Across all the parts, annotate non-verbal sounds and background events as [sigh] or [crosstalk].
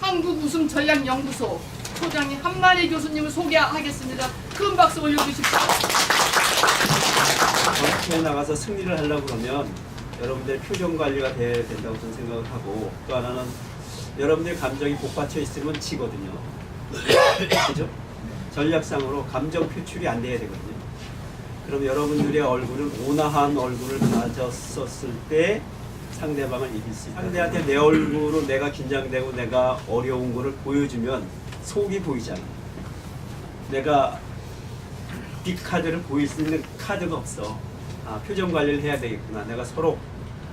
한국 웃음 전략 연구소 소장님 한만희 교수님을 소개하겠습니다. 큰 박수 올려주십시오. 정치에 나가서 승리를 하려고 그러면 여러분들 표정 관리가 돼야 된다고 저는 생각을 하고 또 하나는 여러분들 감정이 복받쳐 있으면 지거든요. 그죠? 전략상으로 감정 표출이 안 돼야 되거든요. 그럼 여러분들의 얼굴은 온화한 얼굴을 가졌었을 때 상대방을 이길 수 있다. 상대한테 내 얼굴로 내가 긴장되고 내가 어려운 거를 보여주면 속이 보이잖아. 내가 빅 카드를 보일 수 있는 카드가 없어. 아, 표정 관리를 해야 되겠구나. 내가 서로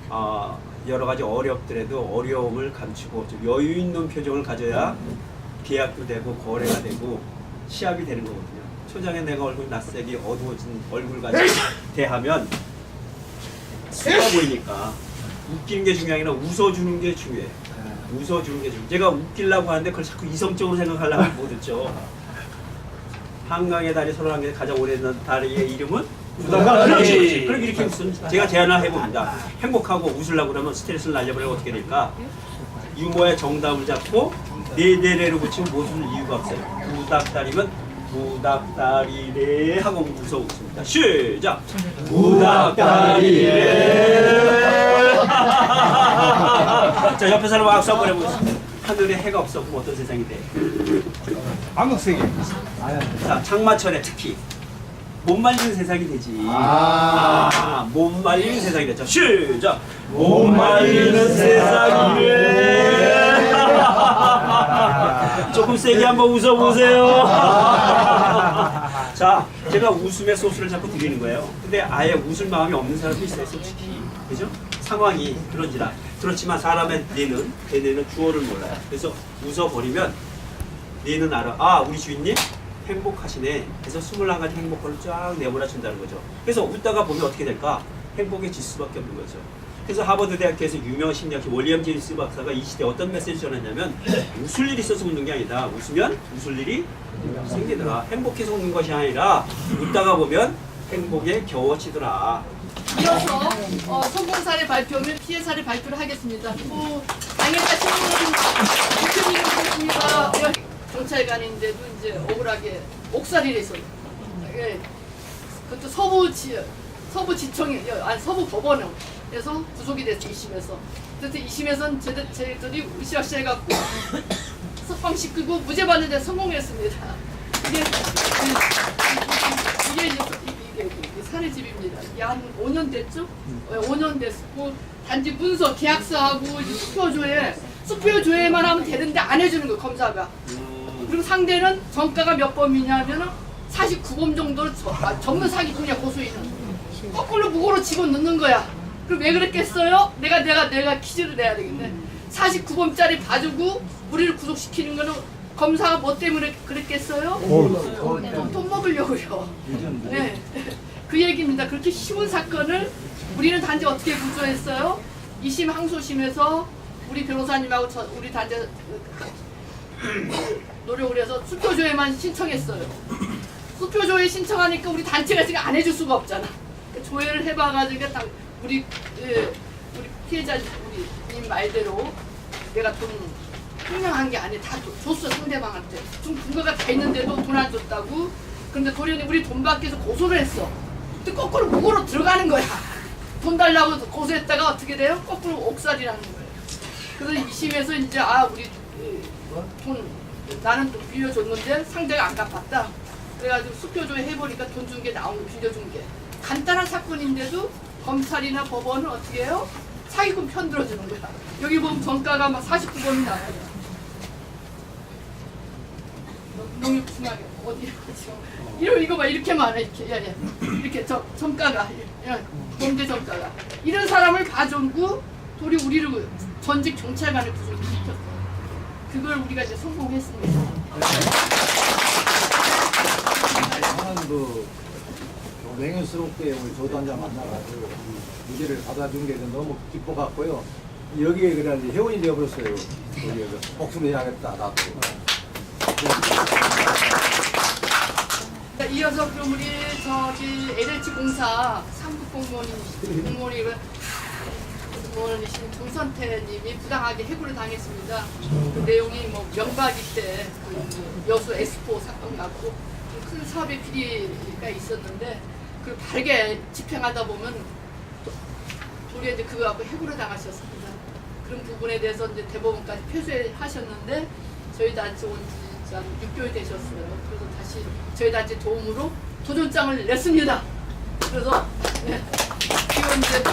아, 여러 가지 어렵더라도 어려움을 감추고 좀 여유 있는 표정을 가져야 계약도 되고 거래가 되고 시합이 되는 거거든요. 초장에 내가 얼굴 낯색이 어두워진 얼굴 가지고 대하면 수가 보이니까 웃기는 게 중요한 게 아니라 웃어주는 게 중요해. 웃어주는 게 중요해. 제가 웃기려고 하는데 그걸 자꾸 이성적으로 생각하려고 하면 못 듣죠. 한강의 다리 서로한개 가장 오래된 다리의 이름은 부담 그렇지, 그렇지. 그럼 이렇게 웃음. 제가 제안을 해봅니다. 행복하고 웃으려고 그러면 스트레스를 날려버리면 어떻게 될까? 유머의 정답을 잡고 네 대례로 붙이면 못 웃을 이유가 없어요. 부닥다리면 부닥다리래 하고 웃어 웃습니다. 시작. 부닥다리래. [laughs] 자 옆에 사람 악수 한번 해보겠습니다. 하늘에 해가 없었고 어떤 세상이 돼? 방석세계. 자, 장마철에 특히 못 말리는 세상이 되지. 아. 아, 못 말리는 세상이 됐죠. 시작. 못 말리는 세상이래. 조금 세게 한번 웃어보세요. [laughs] 자, 제가 웃음의 소스를 자꾸 드리는 거예요. 근데 아예 웃을 마음이 없는 사람도 있어요, 솔직히. 그죠? 상황이 그런지라. 그렇지만 사람의 뇌는, 내 뇌는 주어를 몰라요. 그래서 웃어버리면 얘는 알아. 아, 우리 주인님 행복하시네. 그래서 21가지 행복을 쫙 내몰아준다는 거죠. 그래서 웃다가 보면 어떻게 될까? 행복해질 수밖에 없는 거죠. 그래서 하버드 대학교에서 유명 심리학자 월리엄 제임스 박사가 이 시대에 어떤 메시지를 전했냐면 웃을 일이 있어서 웃는 게 아니다. 웃으면 웃을 일이 생기더라. 행복해서 웃는 것이 아니라 웃다가 보면 행복에 겨워지더라. 이어서 어, 성공 사례 발표면 피해 사례 발표를 하겠습니다. 뭐 당연히 신문 대표님 교수님과 경찰관인데도 이제 억울하게 옥살이를 했어요. 예. 그것도 서부 지 서부 지청에 아니 서부 법원에 서 구속이 됐어 2심에서. 그래서 2심에서는 쟤들, 쟤들이 으쌰으쌰 해갖고 석방시 끄고 무죄 받는데 성공했습니다. 이게 그- 이게 이제 이게, 사례집입니다. 한 5년 됐죠? 어, 5년 됐고 단지 문서 계약서하고 수표조회 수표조회만 하면 되는데 안 해주는 거 검사가. 그리고 상대는 정가가 몇 범이냐면은 49범 정도를 저- 아, 전문 사기꾼이야 고소인은. 거꾸로 무고로 집어넣는 거야. 그럼 왜 그랬겠어요? 내가 내가 내가 퀴즈를 내야 되겠네. 49범짜리 봐주고 우리를 구속시키는 거는 검사가 뭐 때문에 그랬겠어요? 돈, 돈 먹으려고요. 네. 그 얘기입니다. 그렇게 쉬운 사건을 우리는 단지 어떻게 구조했어요? 2심 항소심에서 우리 변호사님하고 저, 우리 단지 노력을 해서 수표조회만 신청했어요. 수표조회 신청하니까 우리 단체가 지금 안 해줄 수가 없잖아. 그 조회를 해봐가지고 딱 우리 예, 우리 피해자 우리 님 말대로 내가 돈 분명한 게 아니야 다 줘- 줬어 상대방한테. 좀 근거가 다 있는데도 돈 안 줬다고. 근데 도련이 우리 돈 받기 위해서 고소를 했어. 근데 거꾸로 무고로 들어가는 거야. 돈 달라고 고소했다가 어떻게 돼요? 거꾸로 옥살이라는 거예요. 그래서 2심에서 이제 아 우리 예, 돈 나는 좀 빌려줬는데 상대가 안 갚았다. 그래가지고 수표조회 해보니까 돈 준 게 나온 거 빌려준 게. 간단한 사건인데도 검찰이나 법원은 어떻게 해요? 사기꾼 편들어주는 거야 여기 보면 정가가 막 49번이 나와요 너무 중하게 어디 지금 이러 이거 봐 이렇게 많아 이렇게 야, 야. 이렇게 저 정가가 야, 범죄 정가가 이런 사람을 봐주고 우리 우리를 전직 경찰관을 구속시켰어 그걸 우리가 이제 성공했습니다. 그 맹연스럽게 우리 조단장 만나가지고 무죄를 받아준 게 너무 기뻐갖고요. 여기에 그냥 이제 회원이 되어버렸어요. 여기에 그 복수를 해야겠다 나도. 자, 이어서 그럼 우리 저기 LH 공사 상급 공무원이 공무원이 이거 부모님이신 정선태님이 부당하게 해고를 당했습니다. 그 내용이 뭐 명박이 때그 여수 에스포 사건 같고 큰 사업의 비리가 있었는데 그 바르게 집행하다 보면 도- 도리어 이제 그거 갖고 해고를 당하셨습니다. 그런 부분에 대해서 이제 대법원까지 표시하셨는데 저희 단체 온 지 한 6개월 되셨어요. 그래서 다시 저희 단체 도움으로 도전장을 냈습니다. 그래서 네. 지금 이제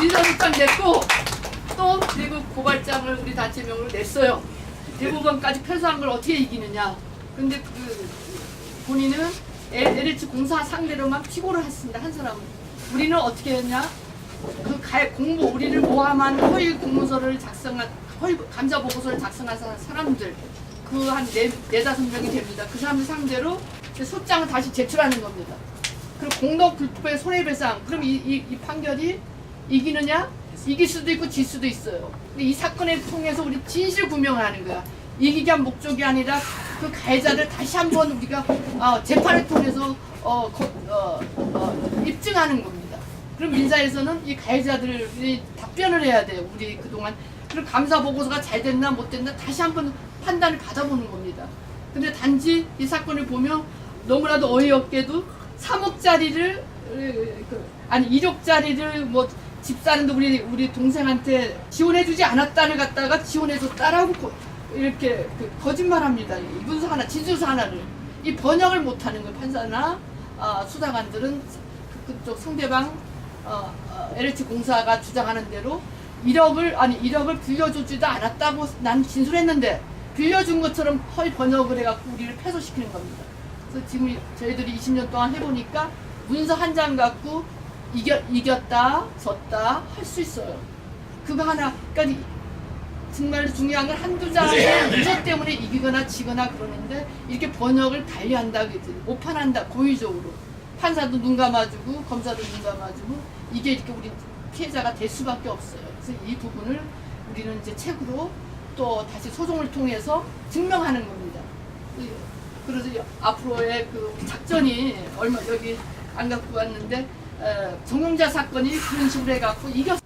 민사소장 냈고 또 그리고 고발장을 우리 단체명으로 냈어요. 대법원까지 패소한 걸 어떻게 이기느냐. 근데 그 본인은 LH 공사 상대로만 피고를 했습니다. 한 사람은. 우리는 어떻게 했냐? 그 가- 공모 우리를 모함한 허위 공문서를 작성한 허위 감사 보고서를 작성한 사- 사람들 그 한네 네 다섯 명이 됩니다. 그 사람들 상대로 소장을 다시 제출하는 겁니다. 그리고 공동 불법의 손해배상 그럼 이, 이, 이 판결이 이기느냐? 이길 수도 있고 질 수도 있어요. 근데 이 사건을 통해서 우리 진실 구명을 하는 거야. 이기기 목적이 아니라 그 가해자를 다시 한번 우리가 어, 재판을 통해서 어, 거- 어, 어, 입증하는 겁니다. 그럼 민사에서는 이 가해자들이 답변을 해야 돼요. 우리 그동안 그리고 감사 보고서가 잘 됐나 못 됐나 다시 한번 판단을 받아보는 겁니다. 근데 단지 이 사건을 보면 너무나도 어이없게도 3억짜리를 아니 1억짜리를 뭐 집 사는데 우리 우리 동생한테 지원해주지 않았다를 갖다가 지원해줬다라고 고- 이렇게 그 거짓말합니다. 이 문서 하나 진술서 하나를 이 번역을 못하는 거 판사나 아, 수사관들은 그- 그쪽 상대방 어, 어, LH 공사가 주장하는 대로 1억을 아니 1억을 빌려주지도 않았다고 난 진술했는데 빌려준 것처럼 허위 번역을 해갖고 우리를 패소시키는 겁니다. 그래서 지금 저희들이 20년 동안 해보니까 문서 한 장 갖고 이겨, 이겼다 졌다 할 수 있어요. 그거 하나 그러니까 이- 정말 중요한 건 한두 장의 문서 때문에 이기거나 지거나 그러는데 이렇게 번역을 달리한다 그지 오판한다 고의적으로 판사도 눈 감아주고 검사도 눈 감아주고 이게 이렇게 우리 피해자가 될 수밖에 없어요. 그래서 이 부분을 우리는 이제 책으로 또 다시 소송을 통해서 증명하는 겁니다. 이- 그래서 이 앞으로의 그 작전이 얼마 여기 안 갖고 왔는데 어, 정용자 사건이 그런 식으로 해갖고 이겼.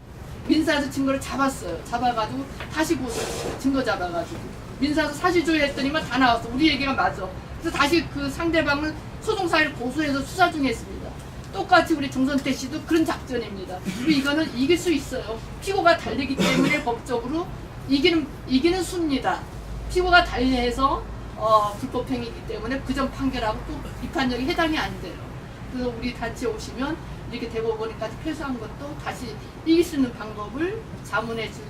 민사에서 증거를 잡았어요. 잡아가지고 다시 고소했어요. 증거 잡아가지고 민사에서 사실조회 했더니만 다 나왔어. 우리 얘기가 맞아. 그래서 다시 그 상대방은 소송사를 고소해서 수사 중에 있습니다. 똑같이 우리 정선태 씨도 그런 작전입니다. 그리고 이거는 이길 수 있어요. 피고가 달리기 때문에 [laughs] 법적으로 이기는 이기는 수입니다. 피고가 달리해서 어, 불법행위이기 때문에 그 점 판결하고 또 비판적인 해당이 안 돼요. 그래서 우리 단체 오시면 이렇게 대법원까지 패소한 것도 다시 이길 수 있는 방법을 자문해 주-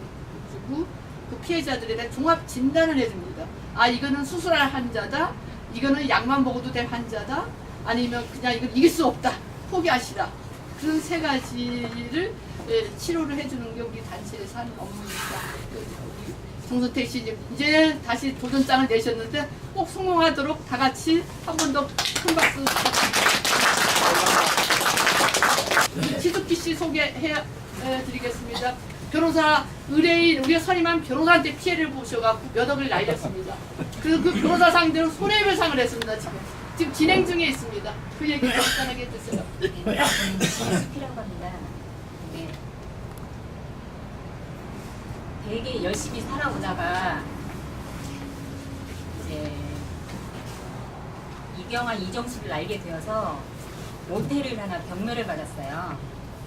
주고 그 피해자들에 대한 종합 진단을 해줍니다. 아 이거는 수술할 환자다. 이거는 약만 먹어도 될 환자다. 아니면 그냥 이건 이길 수 없다. 포기하시라. 그런 세 가지를 예, 치료를 해주는 게 우리 단체에서 하는 업무입니다. 정선택 씨 이제, 이제 다시 도전장을 내셨는데 꼭 성공하도록 다 같이 한 번 더 큰 박수 부탁드립니다. 지숙기 씨 소개해 해 드리겠습니다. 변호사 의뢰인 우리가 선임한 변호사한테 피해를 보셔갖고 몇 억을 날렸습니다. 그래서 그 변호사 상대로 손해배상을 했습니다. 지금 지금 진행 중에 있습니다. 그 얘기 간단하게 해주세요. 필요한 겁니다. 네. 되게 열심히 살아오다가 이제 이경아 이정식을 알게 되어서 모텔을 하나 경매를 받았어요.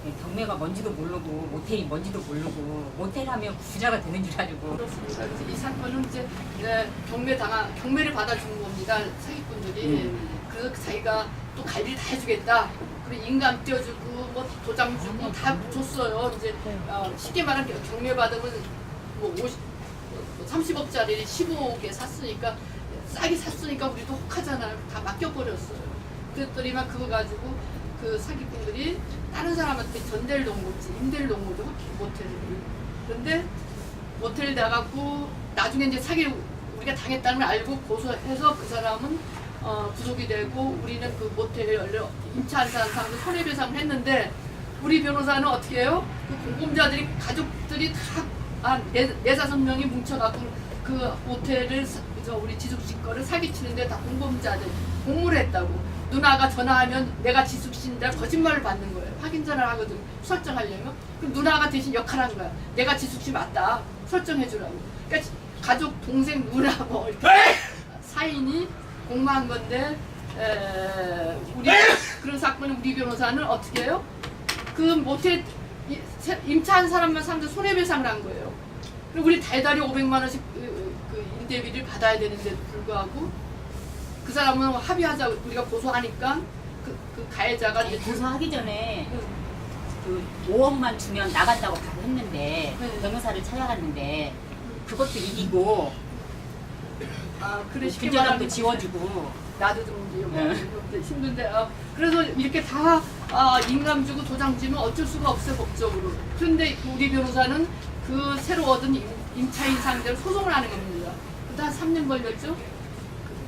네, 경매가 뭔지도 모르고 모텔이 뭔지도 모르고 모텔 하면 부자가 되는 줄 알고 그렇습니다. 이 사건은 이제 네, 경매 당한 경매를 받아준 겁니다. 사기꾼들이 그래서 자기가 또 관리를 다 해주겠다. 그리고 인감 띄워주고 뭐 도장 주고 다 줬어요. 이제 어, 쉽게 말하면 경매 받으면 뭐 50, 30억짜리 15억에 샀으니까 싸게 샀으니까 우리도 혹하잖아요. 다 맡겨버렸어요. 그랬더니만 그거 가지고 그 사기꾼들이 다른 사람한테 전대를 놓은 거지 임대를 놓은 거죠 모텔을 그런데 모텔 나가고 나중에 이제 사기 우리가 당했다는 걸 알고 고소해서 그 사람은 어, 구속이 되고 우리는 그 모텔을 임차한 사람한테 손해배상을 했는데 우리 변호사는 어떻게 해요? 그 공범자들이 가족들이 다한 네다섯 명이 뭉쳐갖고 그 모텔을 사- 저 우리 지숙 씨 거를 사기치는데 다 공범자들 공모를 했다고 누나가 전화하면 내가 지숙 씨인데 거짓말을 받는 거예요. 확인 전화를 하거든. 설정하려면. 그럼 누나가 대신 역할한 거야. 내가 지숙 씨 맞다. 설정해 주라고. 그러니까 가족, 동생, 누나 뭐 이렇게 사인이 공모한 건데 에, 우리 그런 사건을 우리 변호사는 어떻게 해요? 그 세- 임차한 사람만 상대 손해배상을 한 거예요. 그리고 우리 달달이 500만 원씩 그, 그 임대비를 받아야 되는데도 불구하고 그 사람은 합의하자 우리가 고소하니까 그, 그 가해자가 이제 고소하기 전에 응. 그 5억만 주면 나간다고 바로 했는데 네. 변호사를 찾아갔는데 그것도 이기고 아 그래 쉽게 빈자금도 말하면 지워주고 나도 좀 이제 뭐 네. 이것도 힘든데 어, 그래서 이렇게 다 아, 인감 주고 도장 지면 어쩔 수가 없어요 법적으로 그런데 우리 변호사는 그 새로 얻은 임, 임차인 상대로 소송을 하는 겁니다 그한 3년 걸렸죠?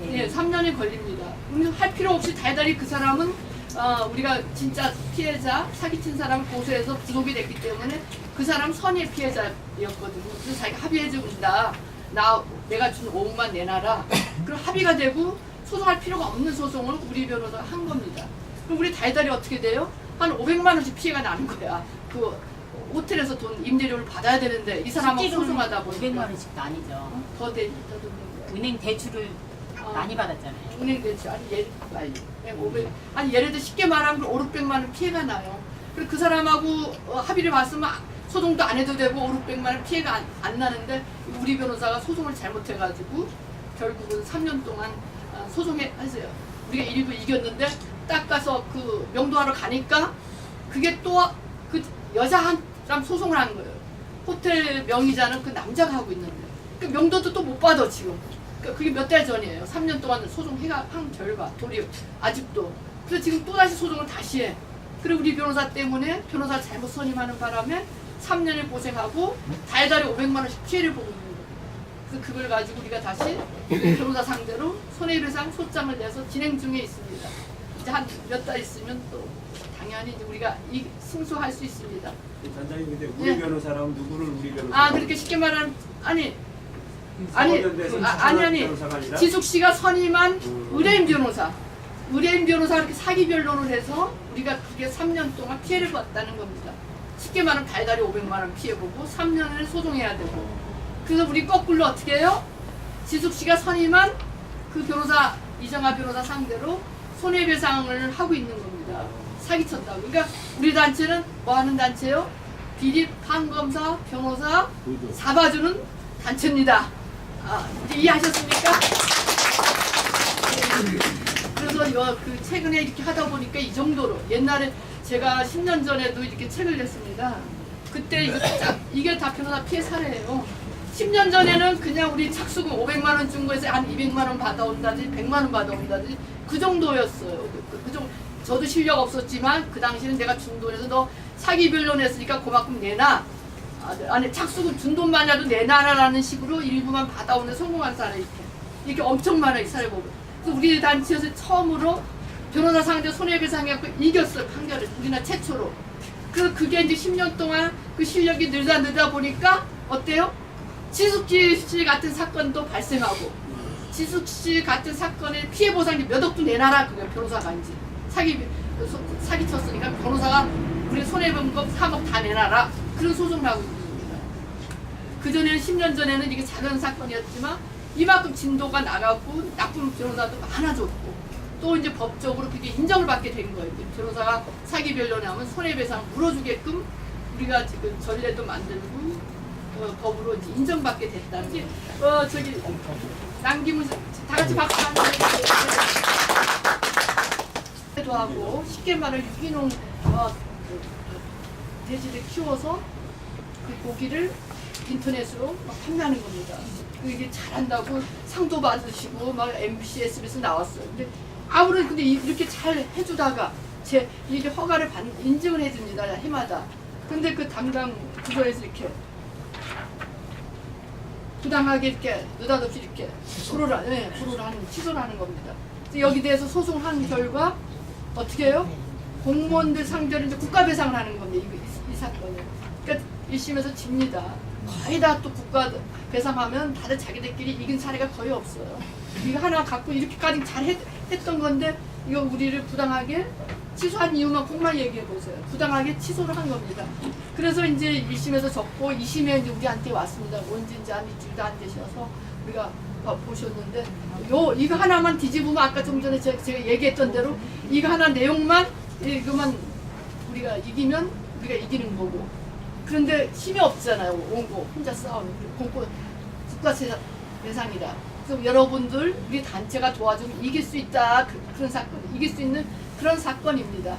네. 예, 3년이 걸립니다. 그럼 할 필요 없이 달달이 그 사람은 어, 우리가 진짜 피해자, 사기친 사람 고소해서 구속이 됐기 때문에 그 사람 선의 피해자였거든요. 그래서 자기가 합의해 준다. 나 내가 준 5억만 내놔라. 그럼 합의가 되고 소송할 필요가 없는 소송을 우리 변호사가 한 겁니다. 그럼 우리 달달이 어떻게 돼요? 한 500만 원씩 피해가 나는 거야. 그 호텔에서 돈 임대료를 받아야 되는데 이 사람하고 소송하다 500만 보니까 원씩도 아니죠. 더 되, 더 듣는 거야. 은행 대출을 어. 많이 받았잖아요. 은행 대출 아니 예를 빨리 500 아니 예를 들어 쉽게 말하면 5, 600만 원 피해가 나요. 그리고 그 사람하고 어, 합의를 봤으면 소송도 안 해도 되고 5, 600만 원 피해가 안, 안 나는데 우리 변호사가 소송을 잘못해가지고 결국은 3년 동안 어, 소송해 하세요. 우리가 일부 이겼는데 딱 가서 그 명도하러 가니까 그게 또 그 여자 한 사람 소송을 한 거예요. 호텔 명의자는 그 남자가 하고 있는데 그 명도도 또 못 받아 지금. 그 그게 몇 달 전이에요. 3년 동안 소송해가 한 결과 도리 아직도. 그래서 지금 또 다시 소송을 다시 해. 그리고 우리 변호사 때문에 변호사 잘못 선임하는 바람에 3년을 고생하고 달달이 500만 원씩 피해를 보고 있는 거예요. 그래서 그걸 가지고 우리가 다시 변호사 상대로 손해배상 소장을 내서 진행 중에 있습니다. 이제 한 몇 달 있으면 또 당연히 이제 우리가 이 승소할 수 있습니다. 단장님 근데 우리 예. 변호사라면 누구를 우리 변호사? 아 그렇게 쉽게 말하면 아니 아니 아, 아니 아니? 지숙 씨가 선임한 음. 의뢰인 변호사 의뢰인 변호사 이렇게 사기 변론을 해서 우리가 그게 3년 동안 피해를 봤다는 겁니다. 쉽게 말하면 달달이 500만 원 피해 보고 3년을 소송해야 되고 그래서 우리 거꾸로 어떻게 해요? 지숙 씨가 선임한 그 변호사 이정아 변호사 상대로 손해배상을 하고 있는 겁니다. 사기쳤다고. 그러니까 우리 단체는 뭐 하는 단체요? 비리 판검사 변호사. 잡아주는 단체입니다. 아, 이해하셨습니까? 그래서 이거 그 최근에 이렇게 하다 보니까 이 정도로 옛날에 제가 10년 전에도 이렇게 책을 냈습니다. 그때 이거 딱 이게 다 변호사 피해 사례예요. 10년 전에는 그냥 우리 착수금 500만 원 준 거에서 한 200만 원 받아온다든지 100만 원 받아온다든지 그 정도였어요. 그, 그, 그 정도. 저도 실력 없었지만 그 당시에는 내가 준 돈에서 너 사기 변론 했으니까 그만큼 내놔. 아니 착수금 준 돈만이라도 내놔라라는 식으로 일부만 받아오는 성공한 사례 이렇게 이렇게 엄청 많아요 이 사례 보면. 그래서 우리 단체에서 처음으로 변호사 상대 손해배상 해갖고 이겼어요 판결을 우리나라 최초로. 그 그게 이제 10년 동안 그 실력이 늘다 늘다 보니까 어때요? 지숙지 씨 같은 사건도 발생하고 지숙 씨 같은 사건의 피해 보상이 몇 억도 내놔라 그게 변호사가 이제 사기 소- 사기 쳤으니까 변호사가 우리 손해본 거 3억 다 내놔라 그런 소송을 하고. 그 전에는 10년 전에는 이게 작은 사건이었지만 이만큼 진도가 나가고 나쁜 변호사도 많아졌고 또 이제 법적으로 그게 인정을 받게 된 거예요. 변호사가 사기 변론하면 손해배상 물어주게끔 우리가 지금 전례도 만들고 어, 법으로 이제 인정받게 됐다는 게, 어 저기 남김은 다 같이 박수 한번 해도 하고 쉽게 말해 유기농 어, 그, 돼지를 키워서 그 고기를 인터넷으로 막 판매하는 겁니다. 그 이게 잘한다고 상도 받으시고 막 MBC, SBS 나왔어요. 근데 아무런 근데 이- 이렇게 잘 해주다가 제 이게 허가를 받 인증을 해줍니다 해마다. 근데 그 담당 부서에서 이렇게 부당하게 이렇게 느닷없이 이렇게 불호를 예, 불호를 하는 취소를 하는 겁니다. 여기 대해서 소송한 결과 어떻게 해요? 공무원들 상대로 이제 국가 배상을 하는 겁니다. 이, 이, 이 사건을. 그러니까 1심에서 집니다. 거의 다 또 국가 배상하면 다들 자기들끼리 이긴 사례가 거의 없어요. 이거 하나 갖고 이렇게까지 잘 했, 했던 건데 이거 우리를 부당하게 취소한 이유만 꼭만 얘기해 보세요. 부당하게 취소를 한 겁니다. 그래서 이제 1심에서 적고 2심에 이제 우리한테 왔습니다. 언제 이제 한 일주일도 안 되셔서 우리가 봐- 보셨는데 요 이거 하나만 뒤집으면 아까 좀 전에 제가, 제가 얘기했던 대로 이거 하나 내용만 이거만 우리가 이기면 우리가 이기는 거고 그런데 힘이 없잖아요. 원고 혼자 싸우는 공고 국가 세- 대상이다. 그래서 여러분들 우리 단체가 도와주면 이길 수 있다. 그, 런 사건 이길 수 있는 그런 사건입니다.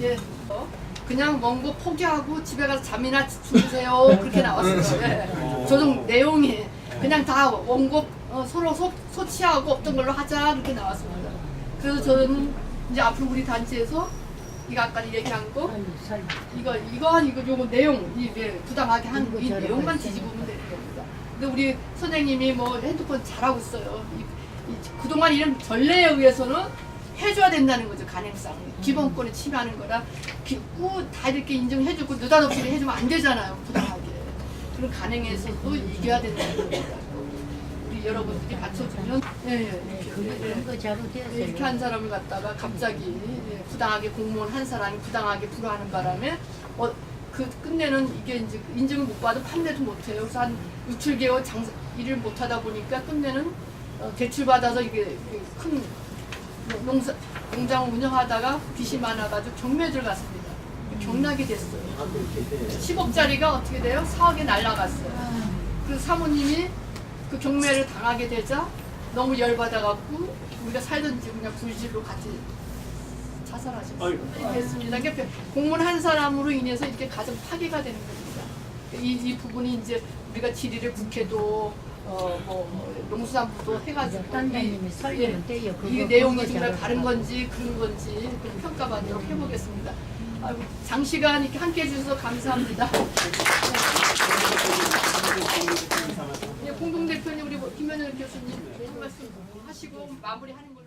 예. 어? 그냥 원고 포기하고 집에 가서 잠이나 주무세요. 그렇게 나왔어요. 예. 조정 내용이 그냥 다 원고 어, 서로 소, 소치하고 없던 걸로 하자 그렇게 나왔습니다. 그래서 저는 이제 앞으로 우리 단체에서 이거 아까 얘기한 거 이거 이거 이거 요거 내용 이 네, 부당하게 한 이 내용만 뒤집으면 되는 겁니다. 근데 우리 선생님이 뭐 핸드폰 잘하고 있어요. 이, 이, 그동안 이런 전례에 의해서는 해줘야 된다는 거죠 간행상 기본권을 침해하는 거라 다 이렇게 인정해주고 느닷없이 해주면 안 되잖아요 부당하게 그런 간행에서도 이겨야 된다는 겁니다. 여러분들이 받쳐주면 예, 예, 이렇게, 예, 예. 그거 잘못했어요. 이렇게 한 사람을 갖다가 갑자기 예, 부당하게 공무원 한 사람이 부당하게 불화하는 바람에 어, 그 끝내는 이게 이제 인증을 못 받아 판매도 못 해요. 그래서 한 6, 7개월 장사 일을 못 하다 보니까 끝내는 어, 대출 받아서 이게 큰 농사 농장 운영하다가 빚이 많아가지고 경매 들어갔습니다. 경락이 됐어요. 10억짜리가 어떻게 돼요? 4억에 날라갔어요. 그래서 사모님이 그 경매를 당하게 되자 너무 열받아갖고 우리가 살던 집 그냥 불질로 같이 자살하셨어요. 됐습니다. 그러니까 공무원 한 사람으로 인해서 이렇게 가정 파괴가 되는 겁니다. 이, 이 부분이 이제 우리가 질의를 국회도 어뭐 농수산부도 해가지고 단장님이 이- 설명은 예. 그거 이 내용이 그거 정말. 바른 건지 그런 건지 좀 평가받도록 해보겠습니다. 아이고, 장시간 이렇게 함께 해주셔서 감사합니다. 교수님 한 말씀 하시고 마무리하는 거.